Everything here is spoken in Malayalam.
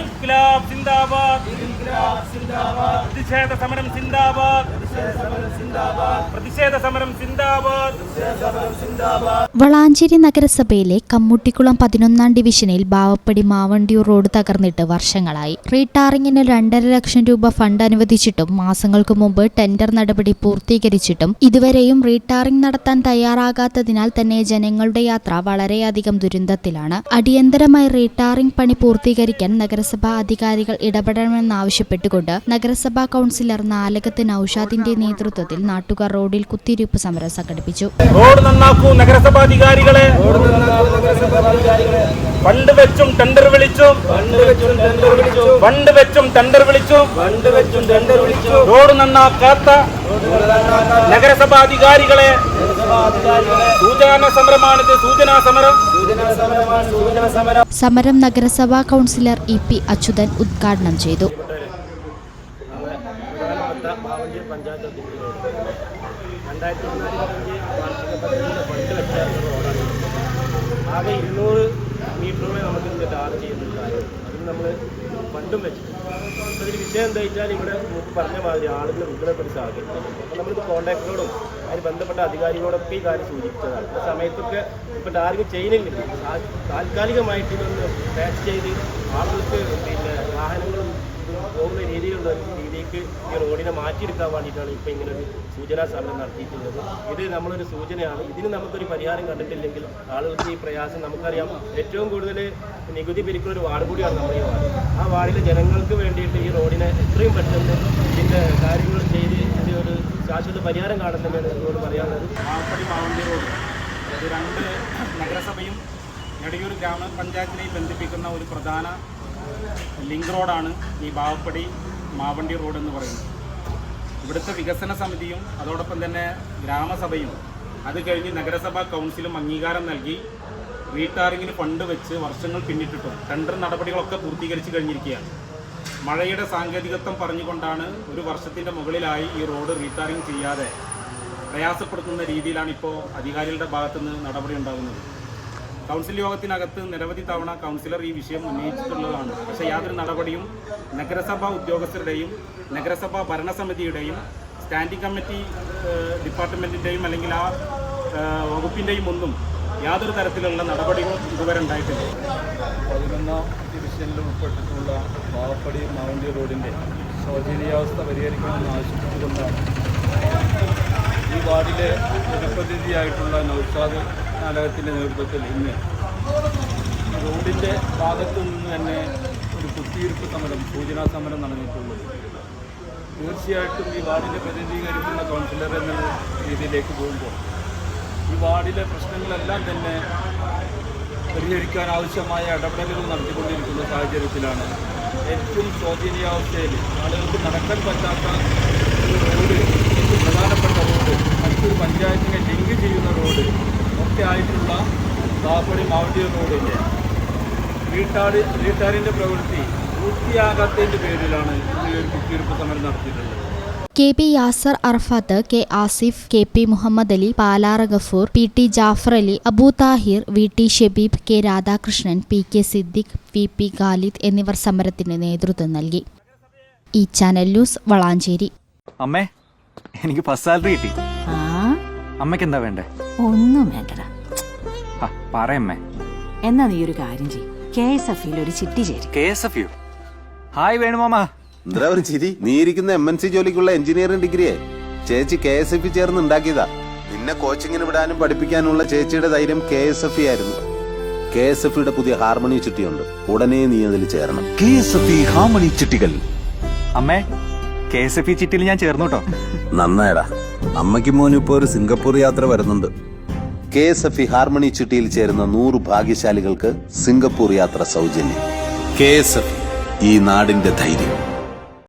ഇൻക്ലാബ് സിന്ദാബാദ്. പ്രതിഷേധ സമരം സിന്ദാബാദ്. പ്രതിഷേധ സമരം വളാഞ്ചേരി നഗരസഭയിലെ കമ്മുട്ടിക്കുളം പതിനൊന്നാം ഡിവിഷനിൽ ബാവപ്പടി മാവണ്ടിയൂർ റോഡ് തകർന്നിട്ട് വർഷങ്ങളായി. റീടാറിങ്ങിന് രണ്ടര ലക്ഷം രൂപ ഫണ്ട് അനുവദിച്ചിട്ടും മാസങ്ങൾക്ക് മുമ്പ് ടെൻഡർ നടപടി പൂർത്തീകരിച്ചിട്ടും ഇതുവരെയും റീടാറിംഗ് നടത്താൻ തയ്യാറാകാത്തതിനാൽ തന്നെ ജനങ്ങളുടെ യാത്ര വളരെയധികം ദുരന്തത്തിലാണ്. അടിയന്തരമായി റീടാറിംഗ് പണി പൂർത്തീകരിക്കാൻ നഗരസഭാ അധികാരികൾ ഇടപെടണമെന്നാവശ്യപ്പെട്ടുകൊണ്ട് നഗരസഭാ കൗൺസിലർ നാലകത്ത് നൌഷാദിന്റെ നേതൃത്വത്തിൽ നാട്ടുകാർ റോഡിൽ കുത്തിയിരിപ്പ് സമരം സംഘടിപ്പിച്ചു. റോഡ് നന്നാക്കൂ നഗരസഭാധികാരികളെ. ഫണ്ട് വെച്ചും ടെൻഡർ വിളിച്ചും. ഫണ്ട് വെച്ചും ടെൻഡർ വിളിച്ചും. റോഡ് നന്നാക്കാത്ത നഗരസഭാധികാരികളെ. സൂചന സമരമാണിത് സൂചനാ സമരം. സമരം നഗരസഭാ കൗൺസിലർ ഇ പി അച്യുതൻ ഉദ്ഘാടനം ചെയ്തു. പഞ്ചായത്ത് രണ്ടായിരത്തി പതിനാലിൽ വാർഷിക പദ്ധതിയുടെ ഫണ്ട് വെച്ച റോഡാണ് ആകെ ഇരുന്നൂറ് മീറ്ററുമേ നമുക്ക് ഇതിന്റെ ടാർ ചെയ്യുന്നുണ്ടായിരുന്നു അതിന് നമ്മൾ ഫണ്ടും വെച്ചിട്ടുണ്ട്. ഇതിൽ വിഷയം എന്താ വെച്ചാൽ ഇവിടെ നമുക്ക് പറഞ്ഞ മാതിരി ആളുകൾ വിഘടനപ്പെട്ട് സാഹചര്യം അപ്പോൾ നമ്മളിത് കോൺട്രാക്ടറോടും അതിന് ബന്ധപ്പെട്ട അധികാരികളോടൊക്കെ ഈ കാര്യം സൂചിപ്പിച്ചതാണ്. ആ സമയത്തൊക്കെ ഇപ്പോൾ ടാർഗറ്റ് ചെയ്യുന്നില്ല. താൽക്കാലികമായിട്ട് ഇതൊന്ന് പാച്ച് ചെയ്ത് ആളുകൾക്ക് പിന്നെ വാഹനങ്ങളും പോകുന്ന രീതിയിലുള്ള രീതിക്ക് ഈ റോഡിനെ മാറ്റിയെടുക്കാൻ വേണ്ടിയിട്ടാണ് ഇപ്പോൾ ഇങ്ങനെ ഒരു സൂചനാ സമരം നടത്തിയിട്ടുള്ളത്. ഇത് നമ്മളൊരു സൂചനയാണ്. ഇതിന് നമുക്കൊരു പരിഹാരം കണ്ടിട്ടില്ലെങ്കിൽ ആളുകൾക്ക് ഈ പ്രയാസം നമുക്കറിയാം. ഏറ്റവും കൂടുതൽ നികുതി പിരിക്കുന്ന ഒരു വാർഡ് കൂടിയാണ് നമ്മുടെ ഈ വാർഡ്. ആ വാർഡിലെ ജനങ്ങൾക്ക് വേണ്ടിയിട്ട് ഈ റോഡിനെ എത്രയും പെട്ടെന്ന് ഇതിന്റെ കാര്യങ്ങൾ ചെയ്ത് ഇതിന്റെ ഒരു ശാശ്വത പരിഹാരം കാണുന്നതാണ് എന്നോട് പറയാനുള്ളത്. മാവപ്പടി മാവണ്ടി റോഡ്. രണ്ട് നഗരസഭയും നെടിയൂർ ഗ്രാമപഞ്ചായത്തിനെയും ബന്ധിപ്പിക്കുന്ന ഒരു പ്രധാന ലിങ്ക് റോഡാണ് ഈ ബാവപ്പടി മാവണ്ടി റോഡ് എന്ന് പറയുന്നത്. ഇവിടുത്തെ വികസന സമിതിയും അതോടൊപ്പം തന്നെ ഗ്രാമസഭയും അത് കഴിഞ്ഞ് നഗരസഭാ കൗൺസിലും അംഗീകാരം നൽകി റീടാറിങ്ങിന് ഫണ്ട് വെച്ച് വർഷങ്ങൾ പിന്നിട്ടിട്ടും ടെൻഡർ നടപടികളൊക്കെ പൂർത്തീകരിച്ച് കഴിഞ്ഞിരിക്കുകയാണ്. മഴയുടെ സാങ്കേതികത്വം പറഞ്ഞുകൊണ്ടാണ് ഒരു വർഷത്തിന്റെ മുകളിലായി ഈ റോഡ് റീടാറിങ് ചെയ്യാതെ പ്രയാസപ്പെടുത്തുന്ന രീതിയിലാണ് ഇപ്പോൾ അധികാരികളുടെ ഭാഗത്തുനിന്ന് നടപടി ഉണ്ടാകുന്നത്. കൗൺസിൽ യോഗത്തിനകത്ത് നിരവധി തവണ കൗൺസിലർ ഈ വിഷയം ഉന്നയിച്ചിട്ടുള്ളതാണ്. പക്ഷേ യാതൊരു നടപടിയും നഗരസഭാ ഉദ്യോഗസ്ഥരുടെയും നഗരസഭാ ഭരണസമിതിയുടെയും സ്റ്റാൻഡിംഗ് കമ്മിറ്റി ഡിപ്പാർട്ട്മെന്റിന്റെയും അല്ലെങ്കിൽ ആ വകുപ്പിന്റെയും ഒന്നും യാതൊരു തരത്തിലുള്ള നടപടികളും ഇതുവരെ ഉണ്ടായിട്ടില്ല. പതിനൊന്നാം ഡിവിഷനിൽ ഉൾപ്പെട്ടിട്ടുള്ള പാവപ്പടി മാവണ്ടി റോഡിന്റെ ശോചനീയാവസ്ഥ പരിഹരിക്കണമെന്ന് ആവശ്യപ്പെട്ടുകൊണ്ടാണ് ഈ വാർഡിലെ ജനപ്രതിനിധിയായിട്ടുള്ള നൗഷാദ് നാടകത്തിന്റെ നേതൃത്വത്തിൽ ഇന്ന് റോഡിന്റെ ഭാഗത്തു നിന്ന് തന്നെ ഒരു കുത്തിയിരുപ്പ് സമരം സൂചനാ സമരം നടന്നിട്ടുള്ളത്. തീർച്ചയായിട്ടും ഈ വാർഡിനെ പ്രതിനിധീകരിക്കുന്ന കൗൺസിലർ എന്ന രീതിയിലേക്ക് പോകുമ്പോൾ ഈ വാർഡിലെ പ്രശ്നങ്ങളെല്ലാം തന്നെ പരിഹരിക്കാൻ ആവശ്യമായ ഇടപെടലുകൾ നടത്തിക്കൊണ്ടിരിക്കുന്ന സാഹചര്യത്തിലാണ് ഏറ്റവും ശോചനീയാവസ്ഥയിൽ ആളുകൾക്ക് നടക്കാൻ പറ്റാത്ത ഒരു റോഡ് ഏറ്റവും പ്രധാനപ്പെട്ട റോഡ് മറ്റൊരു പഞ്ചായത്തിനെ ലിങ്ക് ചെയ്യുന്ന റോഡ് ആയിട്ടുള്ള താപ്പടി മാവണ്ടി റോഡിന്റെ വീട്ടാട് വീട്ടാടിന്റെ പ്രവൃത്തി പൂർത്തിയാകാത്തതിന്റെ പേരിലാണ് ഈ ഒരു കുത്തിയിരിപ്പ് സമരം നടത്തിയിട്ടുള്ളത്. K P Yasar Arafath K Asif K P Muhammad Ali Palara Gafoor P T Jafar Ali Abu Thahir V T Shabeeb K Radhakrishnan P K Siddique P P Khalid എന്നിവർ സമരത്തിന് നേതൃത്വം നൽകി. ഈ ചാനൽ ന്യൂസ് വളാഞ്ചേരി. അമ്മേ എനിക്ക് ഫസ്റ്റ് സാലറി കിട്ടി. ആ? അമ്മയ്ക്ക് എന്താ വേണ്ടേ? ഒന്നും വേണ്ടടാ. പറയമ്മേ എന്നാ നീ ഒരു കാര്യം ചെയ്യും. കെ എസ് എഫ് ഒരു ചിട്ടി ചേരും. കെ എസ് എഫ് ഹായ് വേണുമാമ എന്താ ഒരു ചിരി? നീ ഇരിക്കുന്ന എം എൻ സി ജോലിക്കുള്ള എഞ്ചിനീയറിംഗ് ഡിഗ്രിയെ. ചേച്ചി കെ എസ് എഫ് ചേർന്ന് ഉണ്ടാക്കിയതാ. നിന്നെ കോച്ചിങ്ങിന് വിടാനും പഠിപ്പിക്കാനുള്ള ചേച്ചിയുടെ ധൈര്യം കെ എസ് എഫ് ആയിരുന്നു. കെ എസ് എഫ് പുതിയ ഹാർമണി ചുറ്റിയുണ്ട് ഉടനെ നീ അതിൽ ചേരണം. കെ എസ് എഫ് ഹാർമണി ചിട്ടികൾ. അമ്മേ കെ എസ് എഫ് ചിട്ടിയിൽ ഞാൻ ചേർന്നു കേട്ടോ. നന്നായടാ. അമ്മയ്ക്കും മോനും ഇപ്പോൾ ഒരു സിംഗപ്പൂർ യാത്ര വരുന്നുണ്ട്. K S F E harmony ചിട്ടിയിൽ ചേരുന്ന നൂറ് ഭാഗ്യശാലികൾക്ക് സിംഗപ്പൂർ യാത്ര സൗജന്യം. കെ എസ് എഫ് ഈ നാടിന്റെ ധൈര്യം.